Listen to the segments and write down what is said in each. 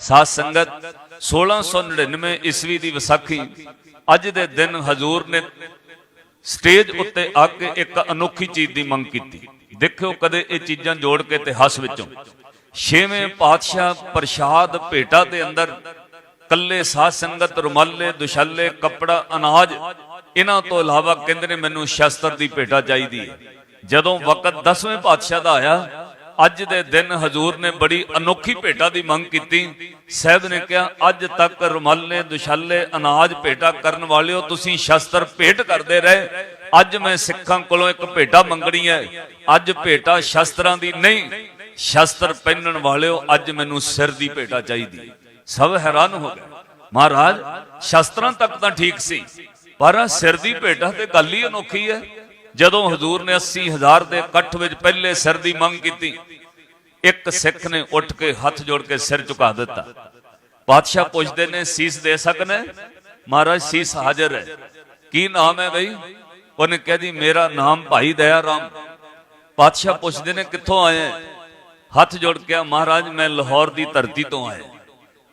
ਸਾਧ ਸੰਗਤ 1699 ਈਸਵੀ ਦੀ ਵਿਸਾਖੀ, ਅੱਜ ਦੇ ਦਿਨ ਹਜ਼ੂਰ ਨੇ ਸਟੇਜ ਉੱਤੇ ਆ ਕੇ ਇੱਕ ਅਨੋਖੀ ਚੀਜ਼ ਦੀ ਮੰਗ ਕੀਤੀ। ਦੇਖਿਓ ਕਦੇ ਇਹ ਚੀਜ਼ਾਂ ਜੋੜ ਕੇ ਇਤਿਹਾਸ ਵਿੱਚੋਂ। ਛੇਵੇਂ ਪਾਤਸ਼ਾਹ ਪ੍ਰਸ਼ਾਦ ਭੇਟਾ ਦੇ ਅੰਦਰ ਕੱਲੇ ਸਾਧ ਸੰਗਤ, ਰੁਮਾਲੇ, ਦੁਸ਼ੱਲੇ, ਕੱਪੜਾ, ਅਨਾਜ, ਇਹਨਾਂ ਤੋਂ ਇਲਾਵਾ ਕਹਿੰਦੇ ਨੇ ਮੈਨੂੰ ਸ਼ਸਤਰ ਦੀ ਭੇਟਾ ਚਾਹੀਦੀ ਹੈ। ਜਦੋਂ ਵਕਤ 10ਵੇਂ ਪਾਤਸ਼ਾਹ ਦਾ ਆਇਆ ਅੱਜ ਦੇ ਦਿਨ ਹਜ਼ੂਰ ਨੇ ਬੜੀ ਅਨੋਖੀ ਭੇਟਾ ਦੀ ਮੰਗ ਕੀਤੀ। ਸਾਹਿਬ ਨੇ ਕਿਹਾ, ਅੱਜ ਤੱਕ ਰੁਮਾਲੇ, ਦੁਸ਼ਾਲੇ, ਅਨਾਜ ਭੇਟਾ ਕਰਨ ਵਾਲਿਓ ਤੁਸੀਂ ਸ਼ਸਤਰ ਭੇਟ ਕਰਦੇ ਰਹੇ। ਅੱਜ ਮੈਂ ਸਿੱਖਾਂ ਕੋਲੋਂ ਇੱਕ ਭੇਟਾ ਮੰਗਣੀ ਹੈ। ਅੱਜ ਭੇਟਾ ਸ਼ਸਤਰਾਂ ਦੀ ਨਹੀਂ, ਸ਼ਸਤਰ ਪਹਿਨਣ ਵਾਲਿਓ ਅੱਜ ਮੈਨੂੰ ਸਿਰ ਦੀ ਭੇਟਾ ਚਾਹੀਦੀ। ਸਭ ਹੈਰਾਨ ਹੋ ਗਏ। ਮਹਾਰਾਜ, ਸ਼ਸਤਰਾਂ ਤੱਕ ਤਾਂ ਠੀਕ ਸੀ, ਪਰ ਸਿਰ ਦੀ ਭੇਟਾ ਤੇ ਗੱਲ ਹੀ ਅਨੋਖੀ ਹੈ। ਜਦੋਂ ਹਜ਼ੂਰ ਨੇ 80000 ਦੇ ਇਕੱਠ ਵਿੱਚ ਪਹਿਲੇ ਸਿਰ ਦੀ ਮੰਗ ਕੀਤੀ ਇੱਕ ਸਿੱਖ ਨੇ ਉੱਠ ਕੇ ਹੱਥ ਜੋੜ ਕੇ ਸਿਰ ਝੁਕਾ ਦਿੱਤਾ। ਪਾਤਸ਼ਾਹ ਪੁੱਛਦੇ ਨੇ ਸੀਸ ਦੇ ਸਕਨੇ? ਮਹਾਰਾਜ ਸੀਸ ਹਾਜ਼ਰ ਹੈ। ਕੀ ਨਾਮ ਹੈ ਬਈ? ਉਹਨੇ ਕਹਿ ਦੀ ਮੇਰਾ ਨਾਮ ਭਾਈ ਦਇਆ ਰਾਮ ਪਾਤਸ਼ਾਹ ਪੁੱਛਦੇ ਨੇ ਕਿੱਥੋਂ ਆਏ ਹੱਥ ਜੋੜ ਕੇ ਕਿਹਾ, ਮਹਾਰਾਜ ਮੈਂ ਲਾਹੌਰ ਦੀ ਧਰਤੀ ਤੋਂ ਆਇਆ।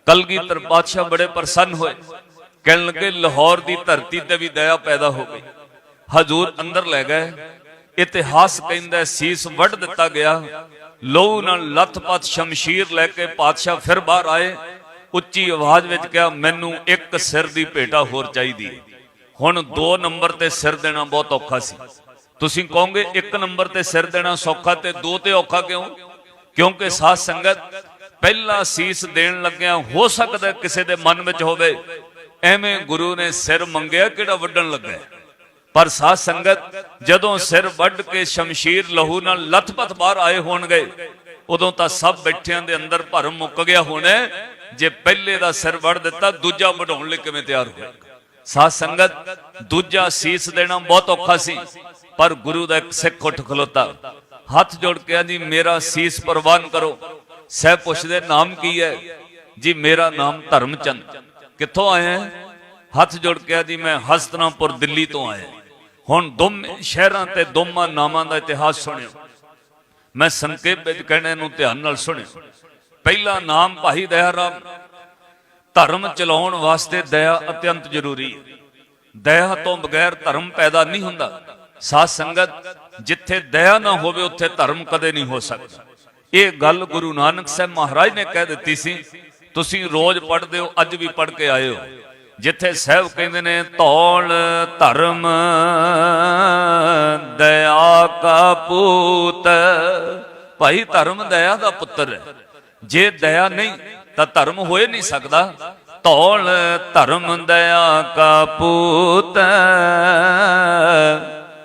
ਕਲਗੀਧਰ ਪਾਤਸ਼ਾਹ ਬੜੇ ਪ੍ਰਸੰਨ ਹੋਏ। ਕਹਿਣ ਲੱਗੇ ਲਾਹੌਰ ਦੀ ਧਰਤੀ ਤੇ ਵੀ ਦਇਆ ਪੈਦਾ ਹੋ ਗਈ। ਹਜ਼ੂਰ ਅੰਦਰ ਲੈ ਗਏ। ਇਤਿਹਾਸ ਕਹਿੰਦਾ ਸੀਸ ਵੱਢ ਦਿੱਤਾ ਗਿਆ। ਲਹੂ ਨਾਲ ਲੱਥਪੱਥ ਸ਼ਮਸ਼ੀਰ ਲੈ ਕੇ ਪਾਤਸ਼ਾਹ ਫਿਰ ਬਾਹਰ ਆਏ। ਉੱਚੀ ਆਵਾਜ਼ ਵਿੱਚ ਕਿਹਾ, ਮੈਨੂੰ ਇੱਕ ਸਿਰ ਦੀ ਭੇਟਾ ਹੋਰ ਚਾਹੀਦੀ ਹੈ। ਹੁਣ 2 ਨੰਬਰ ਤੇ ਸਿਰ ਦੇਣਾ ਬਹੁਤ ਔਖਾ ਸੀ। ਤੁਸੀਂ ਕਹੋਗੇ 1 ਨੰਬਰ ਤੇ ਸਿਰ ਦੇਣਾ ਸੌਖਾ ਤੇ 2 ਤੇ ਔਖਾ ਕਿਉਂ? ਕਿਉਂਕਿ ਸਾਧ ਸੰਗਤ ਪਹਿਲਾ ਸੀਸ ਦੇਣ ਲੱਗਿਆ ਹੋ ਸਕਦਾ ਕਿਸੇ ਦੇ ਮਨ ਵਿੱਚ ਹੋਵੇ। ਐਵੇਂ ਗੁਰੂ ਨੇ ਸਿਰ ਮੰਗਿਆ, ਕਿਹੜਾ ਵੱਢਣ ਲੱਗਾ ਪਰ ਸਾਧ ਸੰਗਤ, ਜਦੋਂ ਸਿਰ ਵੱਢ ਕੇ ਸ਼ਮਸ਼ੀਰ ਲਹੂ ਨਾਲ ਲੱਥਪੱਥ ਬਾਹਰ ਆਏ ਹੋਣਗੇ, ਉਦੋਂ ਤਾਂ ਸਭ ਬੈਠਿਆਂ ਦੇ ਅੰਦਰ ਭਰਮ ਮੁੱਕ ਗਿਆ ਹੋਣਾ ਜੇ ਪਹਿਲੇ ਦਾ ਸਿਰ ਵੱਢ ਦਿੱਤਾ, ਦੂਜਾ ਵਢਾਉਣ ਲਈ ਕਿਵੇਂ ਤਿਆਰ ਹੋਏਗਾ? ਸਾਧ ਸੰਗਤ, ਦੂਜਾ ਸੀਸ ਦੇਣਾ ਬਹੁਤ ਔਖਾ ਸੀ, ਪਰ ਗੁਰੂ ਦਾ ਇੱਕ ਸਿੱਖ ਉੱਠ ਖਲੋਤਾ। ਹੱਥ ਜੋੜ ਕੇ ਆ ਜੀ ਮੇਰਾ ਸੀਸ ਪ੍ਰਵਾਨ ਕਰੋ। ਸਹਿ ਪੁੱਛਦੇ, ਨਾਮ ਕੀ ਹੈ? ਜੀ, ਮੇਰਾ ਨਾਮ ਧਰਮਚੰਦ। ਕਿੱਥੋਂ ਆਇਆ ਹੱਥ ਜੋੜ ਕੇ ਆ ਜੀ ਮੈਂ ਹਸਤਨਾਪੁਰ ਦਿੱਲੀ ਤੋਂ ਆਇਆ ਹੁਣ ਦੋਵੇਂ ਸ਼ਹਿਰਾਂ ਤੇ ਦੋਵਾਂ ਨਾਮਾਂ ਦਾ ਇਤਿਹਾਸ ਸੁਣਿਓ। ਮੈਂ ਸੰਖੇਪ ਵਿੱਚ ਕਹਿਣੇ ਨੂੰ ਧਿਆਨ ਨਾਲ ਸੁਣਿਓ। ਪਹਿਲਾ ਨਾਮ ਭਾਈ ਦਇਆ ਰਾਮ। ਧਰਮ ਚਲਾਉਣ ਵਾਸਤੇ ਦਇਆ ਅਤਿਅੰਤ ਜ਼ਰੂਰੀ ਹੈ। ਦਇਆ ਤੋਂ ਬਗੈਰ ਧਰਮ ਪੈਦਾ ਨਹੀਂ ਹੁੰਦਾ। ਸਾਧ ਸੰਗਤ, ਜਿੱਥੇ ਦਇਆ ਨਾ ਹੋਵੇ, ਉੱਥੇ ਧਰਮ ਕਦੇ ਨਹੀਂ ਹੋ ਸਕਦਾ। ਇਹ ਗੱਲ ਗੁਰੂ ਨਾਨਕ ਸਾਹਿਬ ਮਹਾਰਾਜ ਨੇ ਕਹਿ ਦਿੱਤੀ ਸੀ। ਤੁਸੀਂ ਰੋਜ਼ ਪੜ੍ਹਦੇ ਹੋ, ਅੱਜ ਵੀ ਪੜ੍ਹ ਕੇ ਆਏ ਹੋ। ਜਿੱਥੇ ਸਾਹਿਬ ਕਹਿੰਦੇ ਨੇ, ਧੌਲ, ਧਰਮ, ਦਇਆ ਕਾ ਪੂਤ। ਭਾਈ ਧਰਮ ਦਇਆ ਦਾ ਪੁੱਤਰ ਹੈ। ਜੇ ਦਇਆ ਨਹੀਂ, ਤਾਂ ਧਰਮ ਹੋਏ ਨਹੀਂ ਸਕਦਾ। ਧੌਲ, ਧਰਮ, ਦਇਆ ਕਾ ਪੂਤ।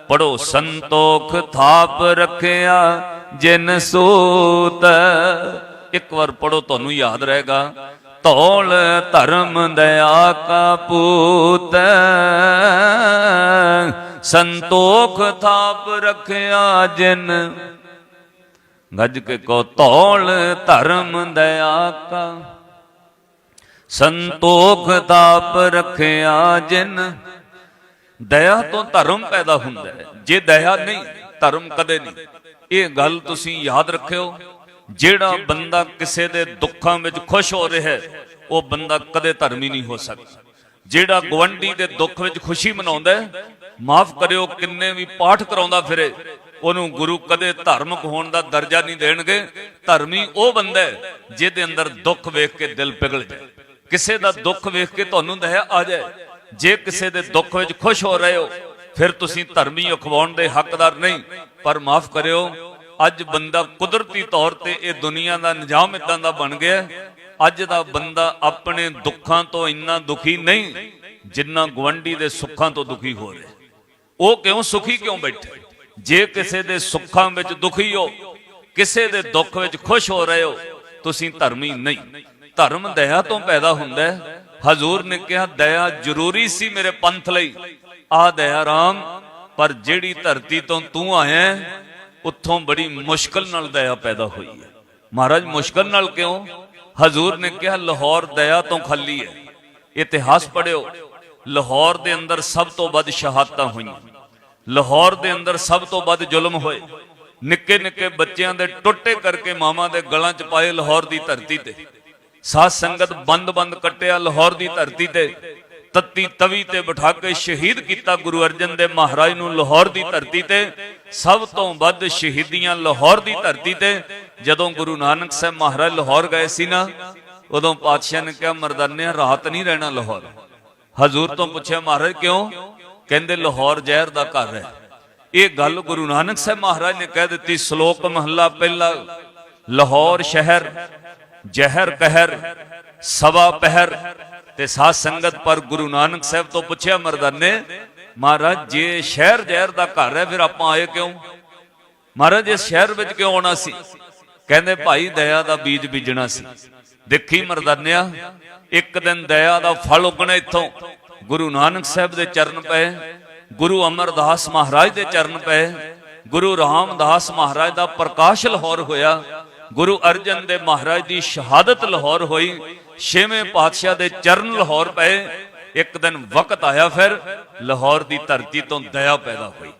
ਪੜੋ, ਸੰਤੋਖ ਥਾਪ ਰੱਖਿਆ ਜਿਨ ਸੂਤ। ਇੱਕ ਵਾਰ ਪੜੋ, ਤੁਹਾਨੂੰ ਯਾਦ ਰਹੇਗਾ। ਧੌਲ ਧਰਮ ਦਇਆ ਕਾ ਪੂਤ ਸੰਤੋਖ ਥਾਪ ਰੱਖਿਆ ਜਿਨ। ਗੱਜ ਕੇ ਕੋ ਧੌਲ ਧਰਮ ਦਇਆ ਕਾ। ਸੰਤੋਖ ਤਾਪ ਰਖਿਆ ਜਿਨ। ਦਇਆ ਤੋਂ ਧਰਮ ਪੈਦਾ ਹੁੰਦਾ ਹੈ। ਜੇ ਦਇਆ ਨਹੀਂ, ਧਰਮ ਕਦੇ ਨਹੀਂ। ਇਹ ਗੱਲ ਤੁਸੀਂ ਯਾਦ ਰੱਖਿਓ। ਜਿਹੜਾ ਬੰਦਾ ਕਿਸੇ ਦੇ ਦੁੱਖਾਂ ਵਿੱਚ ਖੁਸ਼ ਹੋ ਰਿਹਾ ਹੈ, ਉਹ ਬੰਦਾ ਕਦੇ ਧਰਮੀ ਨਹੀਂ ਹੋ ਸਕਦਾ। ਜਿਹੜਾ ਗਵੰਡੀ ਦੇ ਦੁੱਖ ਵਿੱਚ ਖੁਸ਼ੀ ਮਨਾਉਂਦਾ ਮਾਫ ਕਰਿਓ, ਕਿੰਨੇ ਵੀ ਪਾਠ ਕਰਾਉਂਦਾ ਫਿਰੇ, ਉਹਨੂੰ ਗੁਰੂ ਕਦੇ ਧਾਰਮਿਕ ਹੋਣ ਦਾ ਦਰਜਾ ਨਹੀਂ ਦੇਣਗੇ। ਧਰਮੀ ਉਹ ਬੰਦਾ ਹੈ, ਜਿਹਦੇ ਅੰਦਰ ਦੁੱਖ ਵੇਖ ਕੇ ਦਿਲ ਪਿਘਲ ਜਾਏ। ਕਿਸੇ ਦਾ ਦੁੱਖ ਵੇਖ ਕੇ ਤੁਹਾਨੂੰ ਦਇਆ ਆ ਜਾਏ। ਜੇ ਕਿਸੇ ਦੇ ਦੁੱਖ ਵਿੱਚ ਖੁਸ਼ ਹੋ ਰਹੇ ਹੋ, ਫਿਰ ਤੁਸੀਂ ਧਰਮੀ ਅਖਵਾਉਣ ਦੇ ਹੱਕਦਾਰ ਨਹੀਂ, ਪਰ ਮਾਫ ਕਰਿਓ ਅੱਜ ਬੰਦਾ ਕੁਦਰਤੀ ਤੌਰ ਤੇ ਇਹ ਦੁਨੀਆ ਦਾ ਨਿਜ਼ਾਮ ਇਦਾਂ ਦਾ ਬਣ ਗਿਆ, ਅੱਜ ਦਾ ਬੰਦਾ ਆਪਣੇ ਦੁੱਖਾਂ ਤੋਂ ਇੰਨਾ ਦੁਖੀ ਨਹੀਂ ਜਿੰਨਾ ਗਵੰਡੀ ਦੇ ਸੁੱਖਾਂ ਤੋਂ ਦੁਖੀ ਹੋ ਰਿਹਾ। ਉਹ ਕਿਉਂ ਸੁਖੀ ਕਿਉਂ ਬੈਠੇ? ਜੇ ਕਿਸੇ ਦੇ ਸੁੱਖਾਂ ਵਿੱਚ ਦੁਖੀ ਹੋ, ਕਿਸੇ ਦੇ ਦੁੱਖ ਵਿੱਚ ਖੁਸ਼ ਹੋ ਰਹੇ ਹੋ, ਤੁਸੀਂ ਧਰਮੀ ਨਹੀਂ। ਧਰਮ ਦਇਆ ਤੋਂ ਪੈਦਾ ਹੁੰਦਾ ਹੈ। ਹਜ਼ੂਰ ਨੇ ਕਿਹਾ, ਦਇਆ ਜ਼ਰੂਰੀ ਸੀ ਮੇਰੇ ਪੰਥ ਲਈ। ਆ ਦਇਆ ਰਾਮ, ਪਰ ਜਿਹੜੀ ਧਰਤੀ ਤੋਂ ਤੂੰ ਆਇਆ ਉੱਥੋਂ ਬੜੀ ਮੁਸ਼ਕਲ ਨਾਲ ਦਇਆ ਪੈਦਾ ਹੋਈ ਹੈ। ਮਹਾਰਾਜ, ਮੁਸ਼ਕਲ ਨਾਲ ਕਿਉਂ? ਹਜ਼ੂਰ ਨੇ ਕਿਹਾ, ਲਾਹੌਰ ਦਇਆ ਤੋਂ ਖਾਲੀ ਹੈ। ਇਤਿਹਾਸ ਪੜਿਓ ਲਾਹੌਰ ਦੇ ਅੰਦਰ ਸਭ ਤੋਂ ਵੱਧ ਸ਼ਹਾਦਤਾਂ ਹੋਈਆਂ। ਲਾਹੌਰ ਦੇ ਅੰਦਰ ਸਭ ਤੋਂ ਵੱਧ ਜ਼ੁਲਮ ਹੋਏ। ਨਿੱਕੇ ਨਿੱਕੇ ਬੱਚਿਆਂ ਦੇ ਟੁੱਟੇ ਕਰਕੇ ਮਾਵਾਂ ਦੇ ਗਲਾਂ 'ਚ ਪਾਏ ਲਾਹੌਰ ਦੀ ਧਰਤੀ ਤੇ। ਸਾਧ ਸੰਗਤ ਬੰਦ-ਬੰਦ ਕੱਟਿਆ ਲਾਹੌਰ ਦੀ ਧਰਤੀ ਤੇ। ਤੱਤੀ ਤਵੀ ਤੇ ਬਿਠਾ ਕੇ ਸ਼ਹੀਦ ਕੀਤਾ ਗੁਰੂ ਅਰਜਨ ਦੇਵ ਮਹਾਰਾਜ ਨੂੰ ਲਾਹੌਰ ਦੀ ਧਰਤੀ ਤੇ। ਸਭ ਤੋਂ ਵੱਧ ਸ਼ਹੀਦੀਆਂ ਲਾਹੌਰ ਦੀ ਧਰਤੀ ਤੇ। ਜਦੋਂ ਗੁਰੂ ਨਾਨਕ ਸਾਹਿਬ ਮਹਾਰਾਜ ਲਾਹੌਰ ਗਏ ਸੀ ਨਾ, ਉਦੋਂ ਪਾਤਸ਼ਾਹ ਨੇ ਕਿਹਾ, ਮਰਦਾਨਿਆ, ਰਾਤ ਨਹੀਂ ਰਹਿਣਾ ਲਾਹੌਰ। ਹਜ਼ੂਰ ਤੋਂ ਪੁੱਛਿਆ, ਮਹਾਰਾਜ, ਕਿਉਂ? ਕਹਿੰਦੇ, ਲਾਹੌਰ ਜ਼ਹਿਰ ਦਾ ਘਰ ਹੈ। ਇਹ ਗੱਲ ਗੁਰੂ ਨਾਨਕ ਸਾਹਿਬ ਮਹਾਰਾਜ ਨੇ ਕਹਿ ਦਿੱਤੀ, ਸ਼ਲੋਕ ਮਹੱਲਾ ਪਹਿਲਾ, ਲਾਹੌਰ ਸ਼ਹਿਰ, ਜ਼ਹਿਰ ਕਹਿਰ ਸਵਾ ਪਹਿਰ। ਤੇ ਸਾਧ ਸੰਗਤ ਪਰ ਗੁਰੂ ਨਾਨਕ ਸਾਹਿਬ ਤੋਂ ਪੁੱਛਿਆ, ਮਰਦਾਨੇ, ਮਹਾਰਾਜ, ਜੇ ਸ਼ਹਿਰ ਜ਼ਹਿਰ ਦਾ ਘਰ ਹੈ, ਫਿਰ ਆਪਾਂ ਆਏ ਕਿਉਂ? ਮਹਾਰਾਜ, ਇਸ ਸ਼ਹਿਰ ਵਿੱਚ ਕਿਉਂ ਆਉਣਾ ਸੀ? ਕਹਿੰਦੇ, ਭਾਈ, ਦਇਆ ਦਾ ਬੀਜ ਬੀਜਣਾ ਸੀ। ਦੇਖੀ, ਮਰਦਾਨਿਆ, ਇੱਕ ਦਿਨ ਦਇਆ ਦਾ ਫਲ ਉਗਣਾ ਇੱਥੋਂ। ਗੁਰੂ ਨਾਨਕ ਸਾਹਿਬ ਦੇ ਚਰਨ ਪਏ, ਗੁਰੂ ਅਮਰਦਾਸ ਮਹਾਰਾਜ ਦੇ ਚਰਨ ਪਏ, ਗੁਰੂ ਰਾਮਦਾਸ ਮਹਾਰਾਜ ਦਾ ਪ੍ਰਕਾਸ਼ ਲਾਹੌਰ ਹੋਇਆ, ਗੁਰੂ ਅਰਜਨ ਦੇ ਮਹਾਰਾਜ ਦੀ ਸ਼ਹਾਦਤ ਲਾਹੌਰ ਹੋਈ ਛੇਵੇਂ ਪਾਤਸ਼ਾਹ ਦੇ ਚਰਨ ਲਾਹੌਰ ਪਏ, ਇੱਕ ਦਿਨ ਵਕਤ ਆਇਆ ਫਿਰ, ਲਾਹੌਰ ਦੀ ਧਰਤੀ ਤੋਂ ਦਇਆ ਪੈਦਾ ਹੋਈ।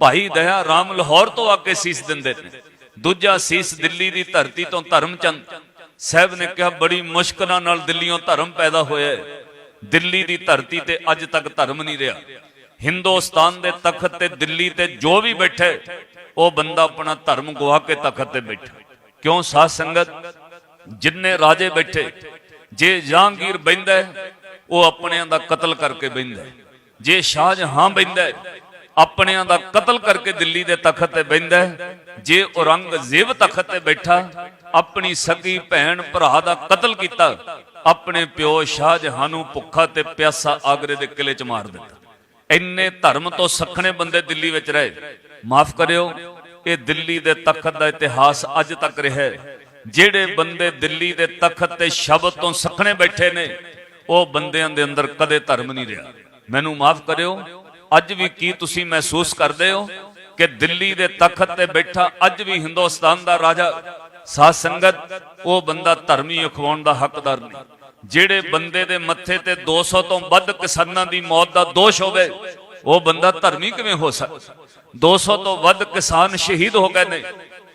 ਭਾਈ ਦਇਆ ਰਾਮ ਲਾਹੌਰ ਤੋਂ ਆ ਕੇ ਸੀਸ ਦਿੰਦੇ ਨੇ। ਦੂਜਾ ਸੀਸ ਦਿੱਲੀ ਦੀ ਧਰਤੀ ਤੋਂ ਧਰਮਚੰਦ। ਸਾਹਿਬ ਨੇ ਕਿਹਾ, ਬੜੀ ਮੁਸ਼ਕਲਾਂ ਨਾਲ ਦਿੱਲੀੋਂ ਧਰਮ ਪੈਦਾ ਹੋਇਆ ਦਿੱਲੀ ਦੀ ਧਰਤੀ ਤੇ ਅੱਜ ਤੱਕ ਧਰਮ ਨਹੀਂ ਰਿਹਾ। ਹਿੰਦੁਸਤਾਨ ਦੇ ਤਖਤ ਤੇ ਦਿੱਲੀ ਤੇ ਜੋ ਵੀ ਬੈਠੇ, ਉਹ ਬੰਦਾ ਆਪਣਾ ਧਰਮ ਗਵਾ ਕੇ ਤਖਤ ਤੇ ਬੈਠਾ। ਕਿਉਂ ਸਾਧ ਸੰਗਤ? ਜਿੰਨੇ ਰਾਜੇ ਬੈਠੇ ਜੇ ਜਹਾਂਗੀਰ ਬੈੰਦਾ ਉਹ ਆਪਣਿਆਂ ਦਾ ਕਤਲ ਕਰਕੇ ਬੈੰਦਾ ਹੈ। ਜੇ ਸ਼ਾਹਜਹਾਂ ਬੈੰਦਾ ਆਪਣਿਆਂ ਦਾ ਕਤਲ ਕਰਕੇ ਦਿੱਲੀ ਦੇ ਤਖਤ ਤੇ ਬੈੰਦਾ ਜੇ ਔਰੰਗਜ਼ੇਬ ਤਖਤ ਤੇ ਬੈਠਾ, ਆਪਣੀ ਸਗੀ ਭੈਣ ਭਰਾ ਦਾ ਕਤਲ ਕੀਤਾ, ਆਪਣੇ ਪਿਓ ਸ਼ਾਹਜਹਾਂ ਨੂੰ ਭੁੱਖਾ ਤੇ ਪਿਆਸਾ ਆਗਰੇ ਦੇ ਕਿਲੇ 'ਚ ਮਾਰ ਦਿੱਤਾ। ਇੰਨੇ ਧਰਮ ਤੋਂ ਸੱਖਣੇ ਬੰਦੇ ਦਿੱਲੀ ਵਿੱਚ ਰਹੇ। ਮਾਫ ਕਰਿਓ, ਇਹ ਦਿੱਲੀ ਦੇ ਤਖਤ ਦਾ ਇਤਿਹਾਸ ਅੱਜ ਤੱਕ ਰਿਹਾ ਹੈ। ਜਿਹੜੇ ਬੰਦੇ ਦਿੱਲੀ ਦੇ ਤਖਤ ਤੇ ਸ਼ਬਦ ਤੋਂ ਸਖਣੇ ਬੈਠੇ ਨੇ, ਉਹ ਬੰਦਿਆਂ ਦੇ ਅੰਦਰ ਕਦੇ ਧਰਮ ਨਹੀਂ ਰਿਹਾ। ਮੈਨੂੰ ਮਾਫ ਕਰਿਓ, ਅੱਜ ਵੀ ਕੀ ਤੁਸੀਂ ਮਹਿਸੂਸ ਕਰਦੇ ਹੋ ਕਿ ਦਿੱਲੀ ਦੇ ਤਖਤ ਤੇ ਬੈਠਾ ਅੱਜ ਵੀ ਹਿੰਦੁਸਤਾਨ ਦਾ ਰਾਜਾ, ਸਾਧ ਸੰਗਤ, ਉਹ ਬੰਦਾ ਧਰਮੀ ਅਖਵਾਉਣ ਦਾ ਹੱਕਦਾਰ ਨਹੀਂ। ਜਿਹੜੇ ਬੰਦੇ ਦੇ ਮੱਥੇ ਤੇ 200 ਤੋਂ ਵੱਧ ਕਿਸਾਨਾਂ ਦੀ ਮੌਤ ਦਾ ਦੋਸ਼ ਹੋਵੇ, ਉਹ ਬੰਦਾ ਧਰਮੀ ਕਿਵੇਂ ਹੋ ਸਕਦਾ? 200 ਤੋਂ ਵੱਧ ਕਿਸਾਨ ਸ਼ਹੀਦ ਹੋ ਗਏ ਨੇ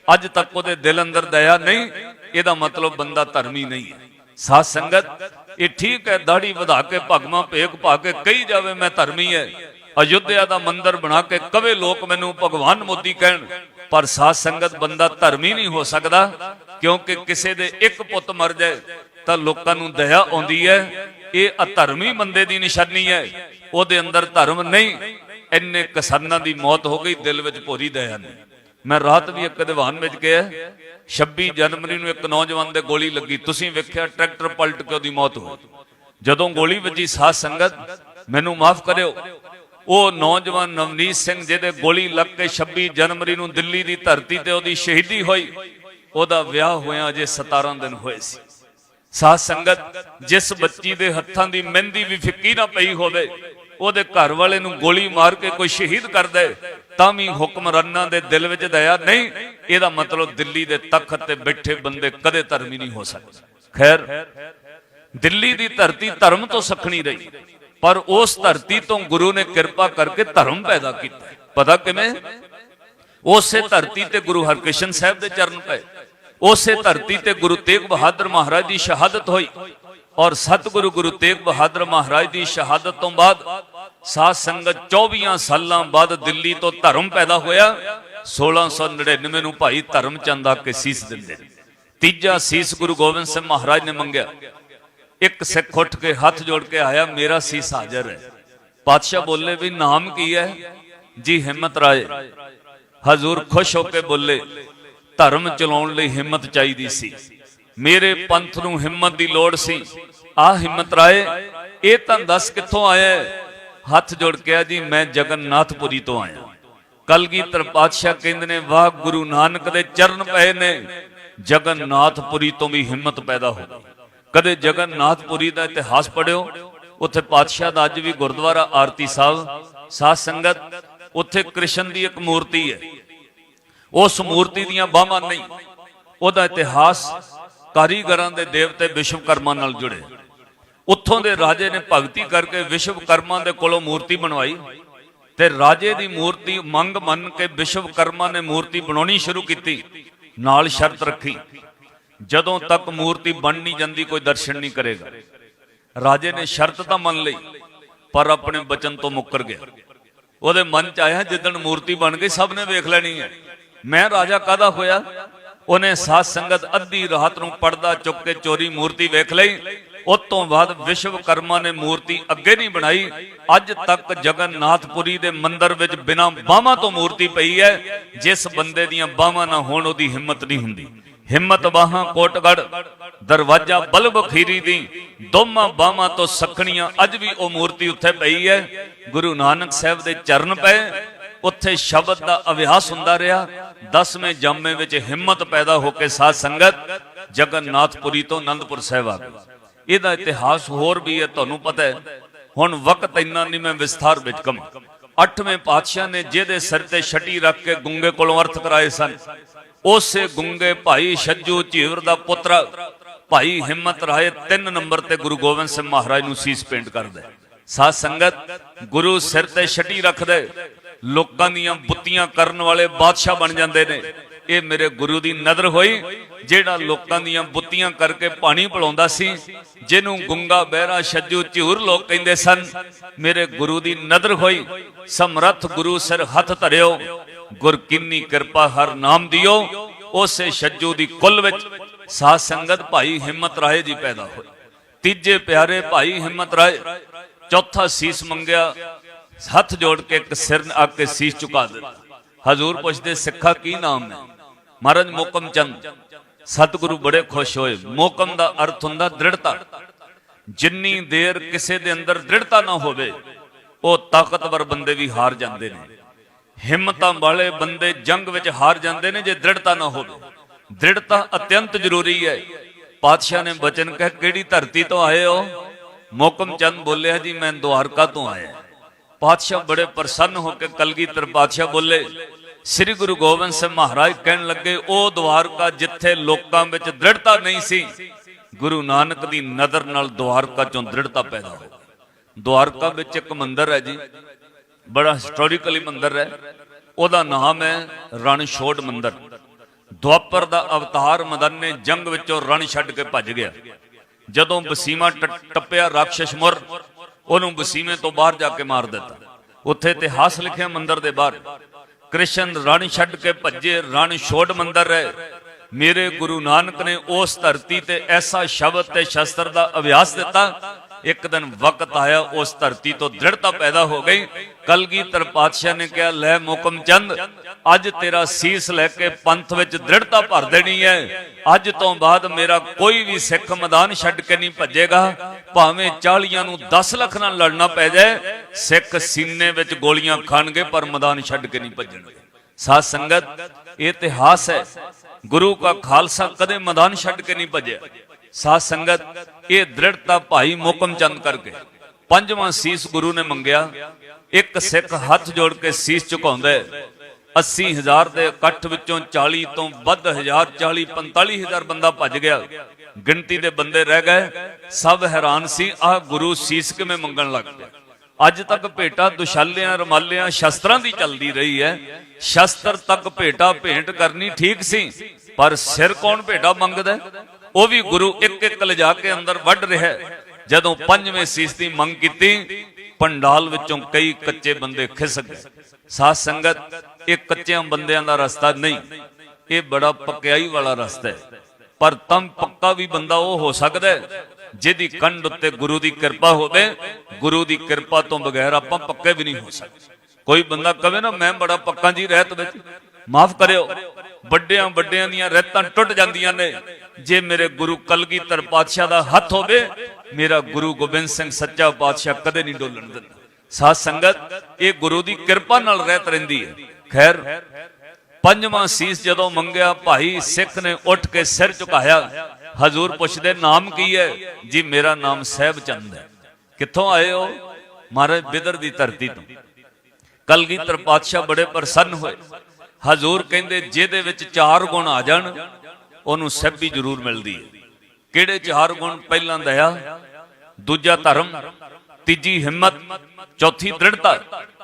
ਅੱਜ ਤੱਕ ਉਹਦੇ ਦਿਲ ਅੰਦਰ ਦਇਆ ਨਹੀਂ, ਇਹਦਾ ਮਤਲਬ ਬੰਦਾ ਧਰਮੀ ਨਹੀਂ ਹੈ। ਸਾਧ ਸੰਗਤ, ਇਹ ਠੀਕ ਹੈ, ਦਾੜੀ ਵਧਾ ਕੇ, ਭਗਵਾ ਭੇਕ ਪਾ ਕੇ ਕਹੀ ਜਾਵੇ, ਮੈਂ ਧਰਮੀ ਹੈ। ਅਯੁੱਧਿਆ ਦਾ ਮੰਦਿਰ ਬਣਾ ਕੇ ਕਵੇ ਲੋਕ ਮੈਨੂੰ ਭਗਵਾਨ ਮੋਦੀ ਕਹਿਣ। ਪਰ ਸਾਧ ਸੰਗਤ ਬੰਦਾ ਧਰਮੀ ਨਹੀਂ ਹੋ ਸਕਦਾ, ਕਿਉਂਕਿ ਕਿਸੇ ਦੇ ਇੱਕ ਪੁੱਤ ਮਰ ਜਾਏ, ਤਾਂ ਲੋਕਾਂ ਨੂੰ ਦਇਆ ਆਉਂਦੀ ਹੈ। ਇਹ ਅਧਰਮੀ ਬੰਦੇ ਦੀ ਨਿਸ਼ਾਨੀ ਹੈ। ਉਹਦੇ ਅੰਦਰ ਧਰਮ ਨਹੀਂ। ਇੰਨੇ ਕਿਸਾਨਾਂ ਦੀ ਮੌਤ ਹੋ ਗਈ, ਦਿਲ ਵਿੱਚ ਭੋਰੀ ਦਇਆ ਨਹੀਂ। ਮੈਂ ਰਾਤ ਵੀ ਇੱਕ ਦੀਵਾਨ ਵਿੱਚ ਗਿਆ। 26 ਜਨਵਰੀ ਨੂੰ ਇੱਕ ਨੌਜਵਾਨ ਦੇ ਗੋਲੀ ਲੱਗੀ। ਤੁਸੀਂ ਵੇਖਿਆ, ਟਰੈਕਟਰ ਪਲਟ ਕੇ ਉਹਦੀ ਮੌਤ ਹੋਈ। ਜਦੋਂ ਗੋਲੀ ਵੱਜੀ ਸਾਧ ਸੰਗਤ, ਮੈਨੂੰ ਮਾਫ ਕਰਿਓ। ਉਹ ਨੌਜਵਾਨ ਨਵਨੀਤ ਸਿੰਘ, ਜਿਹਦੇ ਗੋਲੀ ਲੱਗ ਕੇ 26 ਜਨਵਰੀ ਨੂੰ ਦਿੱਲੀ ਦੀ ਧਰਤੀ ਤੇ ਉਹਦੀ ਸ਼ਹੀਦੀ ਹੋਈ, ਉਹਦਾ ਵਿਆਹ ਹੋਇਆ ਅਜੇ 17 ਦਿਨ ਹੋਏ ਸੀ। ਸਾਧ ਸੰਗਤ, ਜਿਸ ਬੱਚੀ ਦੇ ਹੱਥਾਂ ਦੀ ਮਹਿੰਦੀ ਵੀ ਫਿੱਕੀ ਨਾ ਪਈ ਹੋਵੇ ਉਹਦੇ ਘਰ ਵਾਲੇ ਨੂੰ ਗੋਲੀ ਮਾਰ ਕੇ ਕੋਈ ਸ਼ਹੀਦ ਕਰ ਦੇ ਤਾਂ ਵੀ ਹੁਕਮਰਾਨਾਂ ਦੇ ਦਿਲ ਵਿੱਚ ਦਇਆ ਨਹੀਂ। ਇਹਦਾ ਮਤਲਬ ਦਿੱਲੀ ਦੇ ਤਖਤ ਤੇ ਬੈਠੇ ਬੰਦੇ ਕਦੇ ਧਰਮੀ ਨਹੀਂ ਹੋ ਸਕਦੇ। ਖੈਰ, ਦਿੱਲੀ ਦੀ ਧਰਤੀ ਧਰਮ ਤੋਂ ਸਖਣੀ ਰਹੀ, ਪਰ ਉਸ ਧਰਤੀ ਤੋਂ ਗੁਰੂ ਨੇ ਕਿਰਪਾ ਕਰਕੇ ਧਰਮ ਪੈਦਾ ਕੀਤਾ। ਪਤਾ ਕਿਵੇਂ? ਉਸੇ ਧਰਤੀ ਤੇ ਗੁਰੂ ਹਰਕ੍ਰਿਸ਼ਨ ਸਾਹਿਬ ਦੇ ਚਰਨ ਪਏ। ਉਸੇ ਧਰਤੀ ਤੇ ਗੁਰੂ ਤੇਗ ਬਹਾਦਰ ਮਹਾਰਾਜ ਦੀ ਸ਼ਹਾਦਤ ਹੋਈ। ਔਰ ਸਤਿਗੁਰੂ ਗੁਰੂ ਤੇਗ ਬਹਾਦਰ ਮਹਾਰਾਜ ਦੀ ਸ਼ਹਾਦਤ ਤੋਂ ਬਾਅਦ ਸਾਧ ਸੰਗਤ 24 ਸਾਲਾਂ ਬਾਅਦ ਦਿੱਲੀ ਤੋਂ ਧਰਮ ਪੈਦਾ ਹੋਇਆ। 1699 ਨੂੰ ਭਾਈ ਧਰਮ ਚੰਦ ਆ ਕੇ ਸੀਸ ਦਿੰਦੇ ਤੀਜਾ ਸੀਸ ਗੁਰੂ ਗੋਬਿੰਦ ਸਿੰਘ ਮਹਾਰਾਜ ਨੇ ਮੰਗਿਆ। ਇੱਕ ਸਿੱਖ ਉੱਠ ਕੇ ਹੱਥ ਜੋੜ ਕੇ ਆਇਆ, ਮੇਰਾ ਸੀਸ ਹਾਜ਼ਰ ਹੈ। ਪਾਤਸ਼ਾਹ ਬੋਲੇ ਵੀ, ਨਾਮ ਕੀ ਹੈ? ਜੀ, ਹਿੰਮਤ ਰਾਏ। ਹਜ਼ੂਰ ਖੁਸ਼ ਹੋ ਕੇ ਬੋਲੇ, ਧਰਮ ਚਲਾਉਣ ਲਈ ਹਿੰਮਤ ਚਾਹੀਦੀ ਸੀ। ਮੇਰੇ ਪੰਥ ਨੂੰ ਹਿੰਮਤ ਦੀ ਲੋੜ ਸੀ। ਆ ਹਿੰਮਤ ਰਾਏ, ਇਹ ਤਾਂ ਦੱਸ ਕਿੱਥੋਂ ਆਇਆ ਹੱਥ ਜੋੜ ਕੇ ਆ ਜੀ, ਮੈਂ ਜਗਨਨਾਥਪੁਰੀ ਤੋਂ ਆਇਆ। ਕਲਗੀਧਰ ਪਾਤਸ਼ਾਹ ਕਹਿੰਦੇ ਨੇ, ਵਾਹ ਗੁਰੂ ਨਾਨਕ ਦੇ ਚਰਨ ਪਏ ਨੇ। ਜਗਨਨਾਥਪੁਰੀ ਤੋਂ ਵੀ ਹਿੰਮਤ ਪੈਦਾ ਹੋ ਗਈ। ਕਦੇ ਜਗਨਨਾਥਪੁਰੀ ਦਾ ਇਤਿਹਾਸ ਪੜਿਓ ਉੱਥੇ ਪਾਤਸ਼ਾਹ ਦਾ ਅੱਜ ਵੀ ਗੁਰਦੁਆਰਾ ਆਰਤੀ ਸਾਹਿਬ, ਸਾਧ ਸੰਗਤ, ਉੱਥੇ ਕ੍ਰਿਸ਼ਨ ਦੀ ਇੱਕ ਮੂਰਤੀ ਹੈ। ਉਸ ਮੂਰਤੀ ਦੀਆਂ ਬਾਹਾਂ ਨਹੀਂ, ਉਹਦਾ ਇਤਿਹਾਸ ਕਾਰੀਗਰਾਂ ਦੇ ਦੇਵਤੇ ਵਿਸ਼ਵਕਰਮਾ ਨਾਲ ਜੁੜੇ। ਉੱਥੋਂ ਦੇ ਰਾਜੇ ਨੇ ਭਗਤੀ ਕਰਕੇ ਵਿਸ਼ਵਕਰਮਾ ਦੇ ਕੋਲੋਂ ਮੂਰਤੀ ਬਣਵਾਈ ਤੇ ਰਾਜੇ ਦੀ ਮੂਰਤੀ ਮੰਗ ਮੰਨ ਕੇ ਵਿਸ਼ਵਕਰਮਾ ਨੇ ਮੂਰਤੀ ਬਣਾਉਣੀ ਸ਼ੁਰੂ ਕੀਤੀ, ਨਾਲ ਸ਼ਰਤ ਰੱਖੀ। ਜਦੋਂ ਤੱਕ ਮੂਰਤੀ ਬਣ ਨਹੀਂ ਜਾਂਦੀ, ਕੋਈ ਦਰਸ਼ਨ ਨਹੀਂ ਕਰੇਗਾ। ਰਾਜੇ ਨੇ ਸ਼ਰਤ ਤਾਂ ਮੰਨ ਲਈ, ਪਰ ਆਪਣੇ ਬਚਨ ਤੋਂ ਮੁੱਕਰ ਗਿਆ। ਉਹਦੇ ਮਨ ਚ ਆਇਆ, ਜਿੱਦਣ ਮੂਰਤੀ ਬਣ ਗਈ, ਸਭ ਨੇ ਵੇਖ ਲੈਣੀ ਹੈ। ਮੈਂ ਰਾਜਾ ਕਾਦਾ ਹੋਇਆ? ਉਹਨੇ ਸਾਧ ਸੰਗਤ ਅੱਧੀ ਰਾਤ ਨੂੰ ਪਰਦਾ ਚੁੱਕ ਕੇ ਚੋਰੀ ਮੂਰਤੀ ਵੇਖ ਲਈ। ਉਸ ਤੋਂ ਬਾਅਦ ਵਿਸ਼ਵਕਰਮਾ ਨੇ ਮੂਰਤੀ ਅੱਗੇ ਨਹੀਂ ਬਣਾਈ। ਅੱਜ ਤੱਕ ਜਗਨਨਾਥਪੁਰੀ ਦੇ ਮੰਦਿਰ ਵਿੱਚ ਬਿਨਾਂ ਬਾਹਾਂ ਤੋਂ ਮੂਰਤੀ ਪਈ ਹੈ। ਜਿਸ ਬੰਦੇ ਦੀਆਂ ਬਾਹਾਂ ਨਾ ਹੋਣ ਉਹਦੀ ਹਿੰਮਤ ਨਹੀਂ ਹੁੰਦੀ। ਹਿੰਮਤ ਬਾਹਾਂ ਕੋਟਗੜ, ਦਰਵਾਜ਼ਾ ਬਲਬ ਖੀਰੀ ਦੀ, ਦੋਵਾਂ ਬਾਹਾਂ ਤੋਂ ਸਖਣੀਆਂ ਅੱਜ ਵੀ ਉਹ ਮੂਰਤੀ ਉੱਥੇ ਪਈ ਹੈ। ਗੁਰੂ ਨਾਨਕ ਸਾਹਿਬ ਦੇ ਚਰਨ ਪਏ। ਉੱਥੇ ਸ਼ਬਦ ਦਾ ਅਭਿਆਸ ਹੁੰਦਾ ਰਿਹਾ। 10ਵੇਂ ਜਾਮੇ ਵਿੱਚ ਹਿੰਮਤ ਪੈਦਾ ਹੋ ਕੇ ਸਾਧ ਸੰਗਤ ਜਗਨਨਾਥਪੁਰੀ ਤੋਂ ਆਨੰਦਪੁਰ ਸਾਹਿਬ ਆ ਗਈ ਇਹਦਾ ਇਤਿਹਾਸ ਹੋਰ ਵੀ ਹੈ, ਤੁਹਾਨੂੰ ਪਤਾ ਹੈ। ਹੁਣ ਵਕਤ ਇੰਨਾ ਨਹੀਂ, ਮੈਂ ਵਿਸਥਾਰ ਵਿੱਚ ਕਮ ਅੱਠਵੇਂ ਪਾਤਸ਼ਾਹ ਨੇ ਜਿਹਦੇ ਸਿਰ ਤੇ ਛਟੀ ਰੱਖ ਕੇ ਗੁੰਗੇ ਕੋਲੋਂ ਅਰਥ ਕਰਾਏ ਸਨ, ਉਸੇ ਗੁੰਗੇ ਭਾਈ ਛੱਜੂ ਝੀਵਰ ਦਾ ਪੁੱਤਰ। ਭਾਈ ਹਿੰਮਤ ਰਾਏ 3 ਨੰਬਰ ਤੇ ਗੁਰੂ ਗੋਬਿੰਦ ਸਿੰਘ ਮਹਾਰਾਜ ਨੂੰ ਸੀਸ ਪੇਂਟ ਕਰਦਾ ਹੈ। ਸਾਧ ਸੰਗਤ ਗੁਰੂ ਸਿਰ ਤੇ ਛਟੀ ਰੱਖਦਾ ਲੋਕਾਂ ਦੀਆਂ ਬੁੱਤੀਆਂ ਕਰਨ ਵਾਲੇ ਬਾਦਸ਼ਾਹ ਬਣ ਜਾਂਦੇ ਨੇ। ਇਹ ਮੇਰੇ ਗੁਰੂ ਦੀ ਨਜ਼ਰ ਹੋਈ, ਜਿਹੜਾ ਲੋਕਾਂ ਦੀਆਂ ਬੁੱਤੀਆਂ ਕਰਕੇ ਪਾਣੀ ਪਿਲਾਉਂਦਾ ਸੀ, ਜਿਹਨੂੰ ਗੁੰਗਾ, ਬਹਿਰਾ, ਛੱਜੂ, ਝੂਰ ਲੋਕ ਕਹਿੰਦੇ ਸਨ। ਮੇਰੇ ਗੁਰੂ ਦੀ ਨਜ਼ਰ ਹੋਈ, ਸਮਰੱਥ ਗੁਰੂ ਸਿਰ ਹੱਥ ਧਰਿਓ, ਗੁਰ ਕਿੰਨੀ ਕਿਰਪਾ ਹਰ ਨਾਮ ਦਿਓ। ਉਸੇ ਛੱਜੂ ਦੀ ਕੁੱਲ ਵਿੱਚ ਸਾਧ ਸੰਗਤ ਭਾਈ ਹਿੰਮਤ ਰਾਏ ਜੀ ਪੈਦਾ ਹੋਏ ਤੀਜੇ ਪਿਆਰੇ ਭਾਈ ਹਿੰਮਤ ਰਾਏ, ਚੌਥਾ ਸੀਸ ਮੰਗਿਆ ਹੱਥ ਜੋੜ ਕੇ ਇੱਕ ਸਿਰ ਆ ਕੇ ਸੀਸ ਝੁਕਾ ਦਿੱਤਾ। ਹਜ਼ੂਰ ਪੁੱਛਦੇ, ਸਿੱਖਾ ਕੀ ਨਾਮ ਹੈ? ਮਹਾਰਾਜ, ਮੋਕਮ ਚੰਦ। ਸਤਿਗੁਰੂ ਬੜੇ ਖੁਸ਼ ਹੋਏ। ਮੋਕਮ ਦਾ ਅਰਥ ਹੁੰਦਾ ਦ੍ਰਿੜਤਾ। ਜਿੰਨੀ ਦੇਰ ਕਿਸੇ ਦੇ ਅੰਦਰ ਦ੍ਰਿੜਤਾ ਨਾ ਹੋਵੇ, ਉਹ ਤਾਕਤਵਰ ਬੰਦੇ ਵੀ ਹਾਰ ਜਾਂਦੇ ਨੇ। ਹਿੰਮਤਾਂ ਵਾਲੇ ਬੰਦੇ ਜੰਗ ਵਿੱਚ ਹਾਰ ਜਾਂਦੇ ਨੇ ਜੇ ਦ੍ਰਿੜਤਾ ਨਾ ਹੋਵੇ। ਦ੍ਰਿੜਤਾ ਅਤਿਅੰਤ ਜ਼ਰੂਰੀ ਹੈ। ਪਾਤਸ਼ਾਹ ਨੇ ਬਚਨ ਕਹਿ, ਕਿਹੜੀ ਧਰਤੀ ਤੋਂ ਆਏ ਹੋ? ਮੋਕਮ ਚੰਦ ਬੋਲਿਆ, ਜੀ, ਮੈਂ ਦੁਆਰਕਾ ਤੋਂ ਆਇਆ ਪਾਤਸ਼ਾਹ ਬੜੇ ਪ੍ਰਸੰਨ ਹੋ ਕੇ ਕਲਗੀਧਰ ਪਾਤਸ਼ਾਹ ਬੋਲੇ, ਸ੍ਰੀ ਗੁਰੂ ਗੋਬਿੰਦ ਸਿੰਘ ਮਹਾਰਾਜ ਕਹਿਣ ਲੱਗੇ, ਉਹ ਦੁਆਰਕਾ ਜਿੱਥੇ ਲੋਕਾਂ ਵਿੱਚ ਦ੍ਰਿੜਤਾ ਨਹੀਂ ਸੀ, ਗੁਰੂ ਨਾਨਕ ਦੀ ਨਜ਼ਰ ਨਾਲ ਦੁਆਰਕਾ ਚੋਂ ਦ੍ਰਿੜਤਾ ਪੈਦਾ ਹੋਈ। ਗਈ ਦੁਆਰਕਾ ਵਿੱਚ ਇੱਕ ਮੰਦਿਰ ਹੈ ਜੀ, ਬੜਾ ਹਿਸਟੋਰੀਕਲੀ ਮੰਦਿਰ ਹੈ। ਉਹਦਾ ਨਾਮ ਹੈ ਰਣਛੋੜ ਮੰਦਿਰ। ਦੁਆਪਰ ਦਾ ਅਵਤਾਰ ਮਦਨ ਜੰਗ ਵਿੱਚੋਂ ਰਣ ਛੱਡ ਕੇ ਭੱਜ ਗਿਆ। ਜਦੋਂ ਬਸੀਮਾ ਟੱਪਿਆ ਰਾਖਸ਼ ਮੁਰ ਉਹਨੂੰ ਬਸੀਮੇ ਤੋਂ ਬਾਹਰ ਜਾ ਕੇ ਮਾਰ ਦਿੱਤਾ। ਉੱਥੇ ਇਤਿਹਾਸ ਲਿਖਿਆ ਮੰਦਿਰ ਦੇ ਬਾਹਰ। ਕ੍ਰਿਸ਼ਨ ਰਣ ਛੱਡ ਕੇ ਭੱਜੇ, ਰਣ ਛੋੜ ਮੰਦਰ ਰਹੇ। ਮੇਰੇ ਗੁਰੂ ਨਾਨਕ ਨੇ ਉਸ ਧਰਤੀ ਤੇ ਐਸਾ ਸ਼ਬਦ ਤੇ ਸ਼ਸਤਰ ਦਾ ਅਭਿਆਸ ਦਿੱਤਾ ਇੱਕ ਦਿਨ ਵਕਤ ਆਇਆ, ਉਸ ਧਰਤੀ ਤੋਂ ਦ੍ਰਿੜਤਾ ਪੈਦਾ ਹੋ ਗਈ। ਕਲਗੀਧਰ ਪਾਤਸ਼ਾਹ ਨੇ ਕਿਹਾ, ਲੈ ਮੁਕਮ ਚੰਦ, ਅੱਜ ਤੇਰਾ ਸੀਸ ਲੈ ਕੇ ਪੰਥ ਵਿੱਚ ਦ੍ਰਿੜਤਾ ਭਰ ਦੇਣੀ ਹੈ। ਅੱਜ ਤੋਂ ਬਾਅਦ ਮੇਰਾ ਕੋਈ ਵੀ ਸਿੱਖ ਮੈਦਾਨ ਛੱਡ ਕੇ ਨਹੀਂ ਭੱਜੇਗਾ। ਭਾਵੇਂ 40 ਨੂੰ 10 ਲੱਖ ਨਾਲ ਲੜਨਾ ਪੈ ਜਾਏ, ਸਿੱਖ ਸੀਨੇ ਵਿੱਚ ਗੋਲੀਆਂ ਖਾਣਗੇ, ਪਰ ਮੈਦਾਨ ਛੱਡ ਕੇ ਨਹੀਂ ਭੱਜਣਗੇ। ਸਾਧ ਸੰਗਤ, ਇਹ ਇਤਿਹਾਸ ਹੈ। ਗੁਰੂ ਕਾ ਖਾਲਸਾ ਕਦੇ ਮੈਦਾਨ ਛੱਡ ਕੇ ਨਹੀਂ ਭੱਜਿਆ। ਸਾਧ ਸੰਗਤ, ਇਹ ਦ੍ਰਿੜਤਾ ਭਾਈ ਮੋਕਮ ਚੰਦ ਕਰਕੇ ਪੰਜਵਾਂ ਸੀਸ ਗੁਰੂ ਨੇ ਮੰਗਿਆ। ਇੱਕ ਸਿੱਖ ਹੱਥ ਜੋੜ ਕੇ ਸੀਸ ਝੁਕਾਉਂਦਾ ਹੈ। 80000 ਦੇ ਇਕੱਠ ਵਿੱਚੋਂ 40 ਤੋਂ ਵੱਧ ਹਜ਼ਾਰ 40 45000 ਬੰਦਾ ਭੱਜ ਗਿਆ। ਗਿਣਤੀ ਦੇ ਬੰਦੇ ਰਹਿ ਗਏ। ਸਭ ਹੈਰਾਨ ਸੀ, ਆਹ ਗੁਰੂ ਸੀਸ ਕਿਵੇਂ ਮੰਗਣ ਲੱਗ ਪਿਆ? ਅੱਜ ਤੱਕ ਭੇਟਾ ਦੁਸ਼ਾਲਿਆਂ, ਰਮਾਲਿਆਂ, ਸ਼ਸਤਰਾਂ ਦੀ ਚੱਲਦੀ ਰਹੀ ਹੈ। ਸ਼ਸਤਰ ਤੱਕ ਭੇਟਾ ਭੇਂਟ ਕਰਨੀ ਠੀਕ ਸੀ, ਪਰ ਸਿਰ ਕੌਣ ਭੇਟਾ ਮੰਗਦਾ ਉਹ ਵੀ ਗੁਰੂ ਇੱਕ ਇੱਕ ਲਿਜਾ ਕੇ ਅੰਦਰ ਵੱਢ ਰਿਹਾ ਜਦੋਂ ਪੰਜਵੇਂ ਸੀਸ ਦੀ ਮੰਗ ਕੀਤੀ, ਪੰਡਾਲ ਵਿੱਚੋਂ ਕਈ ਕੱਚੇ ਬੰਦੇ ਖਿਸਕ ਗਏ। ਸਾਧ ਸੰਗਤ, ਇਹ ਕੱਚਿਆਂ ਬੰਦਿਆਂ ਦਾ ਰਸਤਾ ਨਹੀਂ, ਇਹ ਬੜਾ ਪੱਕਿਆਈ ਵਾਲਾ ਰਸਤਾ ਹੈ। ਪਰ ਤਮ ਪੱਕਾ ਵੀ ਬੰਦਾ ਉਹ ਹੋ ਸਕਦਾ ਹੈ, ਜਿਹਦੀ ਕੰਡ ਉੱਤੇ ਗੁਰੂ ਦੀ ਕਿਰਪਾ ਹੋਵੇ, ਗੁਰੂ ਦੀ ਕਿਰਪਾ ਤੋਂ ਬਗੈਰ ਆਪਾਂ ਪੱਕੇ ਵੀ ਨਹੀਂ ਹੋ ਸਕਦੇ। ਕੋਈ ਬੰਦਾ ਕਵੇ ਨਾ, ਮੈਂ ਬੜਾ ਪੱਕਾ ਜੀ ਰਹਿਤ ਵਿੱਚ, ਮਾਫ ਕਰਿਓ, ਵੱਡਿਆਂ ਵੱਡਿਆਂ ਦੀਆਂ ਰਹਿਤਾਂ ਟੁੱਟ ਜਾਂਦੀਆਂ ਨੇ ਜੇ ਮੇਰੇ ਗੁਰੂ ਕਲਗੀਧਰ ਪਾਤਸ਼ਾਹ ਦਾ ਹੱਥ ਹੋਵੇ, ਮੇਰਾ ਗੁਰੂ ਗੋਬਿੰਦ ਸਿੰਘ ਸੱਚਾ ਪਾਤਸ਼ਾਹ ਕਦੇ ਨਹੀਂ ਡੋਲਣ ਦਿੰਦਾ। ਸਾਧ ਸੰਗਤ, ਇਹ ਗੁਰੂ ਦੀ ਕਿਰਪਾ ਨਾਲ ਰਹਿਤ ਰਹਿੰਦੀ ਹੈ। ਖੈਰ, ਪੰਜਵਾਂ ਸੀਸ ਜਦੋਂ ਮੰਗਿਆ, ਭਾਈ ਸਿੱਖ ਨੇ ਉੱਠ ਕੇ ਸਿਰ ਝੁਕਾਇਆ। ਹਜ਼ੂਰ ਪੁੱਛਦੇ, ਨਾਮ ਕੀ ਹੈ? ਜੀ, ਮੇਰਾ ਨਾਮ ਸਹਿਬ ਚੰਦ ਹੈ। ਕਿੱਥੋਂ ਆਏ ਹੋ? ਮਹਾਰਾਜ, ਬਿਦਰ ਦੀ ਧਰਤੀ ਤੋਂ। ਕਲਗੀਧਰ ਪਾਤਸ਼ਾਹ ਬੜੇ ਪ੍ਰਸੰਨ ਹੋਏ। ਹਜ਼ੂਰ ਕਹਿੰਦੇ, ਜਿਹਦੇ ਵਿੱਚ ਚਾਰ ਗੁਣ ਆ ਜਾਣ ਉਹਨੂੰ ਸਹਿਬੀ ਜ਼ਰੂਰ ਮਿਲਦੀ ਹੈ। ਕਿਹੜੇ ਚਾਰ ਗੁਣ ਪਹਿਲਾਂ ਦਇਆ, ਦੂਜਾ ਧਰਮ, ਤੀਜੀ ਹਿੰਮਤ, ਚੌਥੀ ਦ੍ਰਿੜਤਾ।